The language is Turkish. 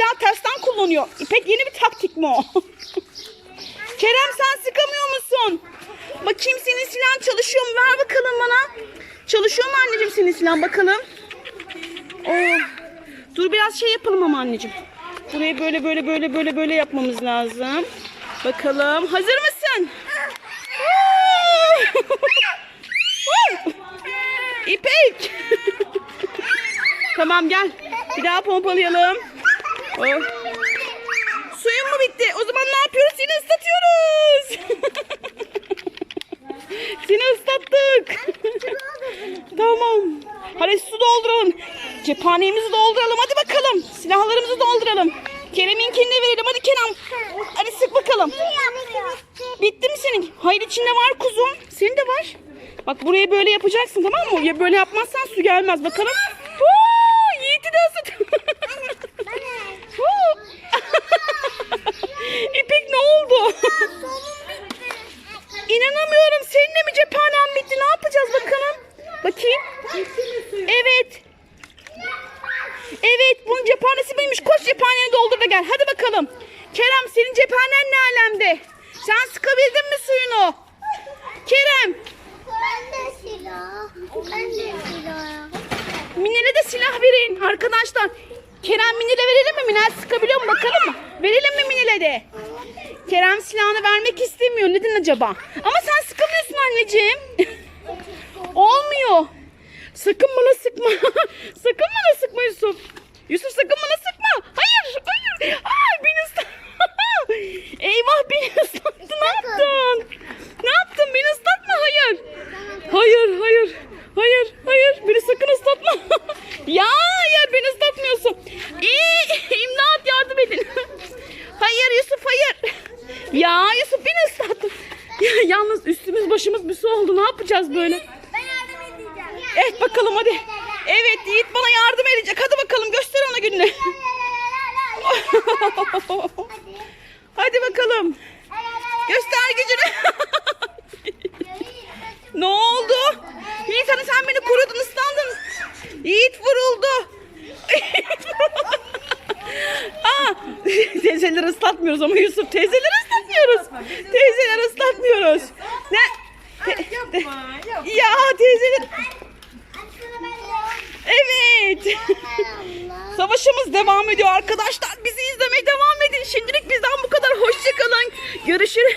silahı tersten kullanıyor. İpek yeni bir taktik mi o? Kerem sen sıkamıyor musun? Bakayım senin silahın çalışıyor mu? Ver bakalım bana. Çalışıyor mu anneciğim senin silahın bakalım. Oh. Dur biraz şey yapalım ama anneciğim. Burayı böyle böyle böyle böyle böyle yapmamız lazım. Bakalım. Hazır mısın? İpek. tamam gel. Bir daha pompalayalım. Oh. Suyun mu bitti? O zaman ne yapıyoruz? Seni ıslatıyoruz. Seni ıslattık. tamam. Hadi su dolduralım. Cephanemizi dolduralım. Hadi bakalım. Silahlarımızı dolduralım. Kerem'inkini de verelim. Hadi Kerem. Hadi sık bakalım. Bitti mi senin? Hayır içinde var kuzum. Senin de var. Bak burayı böyle yapacaksın tamam mı? Ya böyle yapmazsan su gelmez. Bakalım. Huu, Yiğit'i de ısıt. Huu. İpek ne oldu? İnanamıyorum. Senin de mi cephanen bitti? Ne yapacağız bakalım? Bakayım. Evet. Evet bunun cephanesi miymiş? Koş cephaneni doldur da gel. Hadi bakalım. Kerem senin cephanen ne alemde? Sen sıkabildin mi suyunu? Kerem. Ben de silah. Ben de silah. Mine'le de silah verin arkadaşlar. Kerem Mine'le verelim mi? Mine sıkabiliyor mu bakalım mı? Verelim mi Mine'le de? Kerem silahını vermek istemiyor. Neden acaba? Ama sen sıkamıyorsun anneciğim. Olmuyor. Sakın bana sıkma. sakın bana sıkma Yusuf. Yusuf sakın bana sıkma. Hayır, hayır. Ay beni ıslat. Eyvah beni ıslattı. Ne yaptın? Ne yaptın? Beni ıslatma. Hayır. Hayır, hayır. Hayır, hayır. Beni sakın ıslatma. ya hayır beni ıslatmıyorsun. İyi, imdat yardım edin. hayır Yusuf hayır. Ya Yusuf beni ıslattın. Ya, yalnız üstümüz başımız bir su oldu. Ne yapacağız böyle? Evet bakalım hadi. Evet Yiğit bana yardım edecek. Hadi bakalım göster ona gününü. hadi bakalım. Göster gücünü. ne oldu? Yiğit hani sen beni korudun ıslandın. Yiğit vuruldu. Aa, teyzeleri ıslatmıyoruz ama Yusuf teyzeleri ıslatmıyoruz. Teyzeleri ıslatmıyoruz. Ne? Te- te- ya teyzeler. Evet. Savaşımız devam ediyor arkadaşlar. Bizi izlemeye devam edin. Şimdilik bizden bu kadar. Hoşçakalın. Görüşürüz.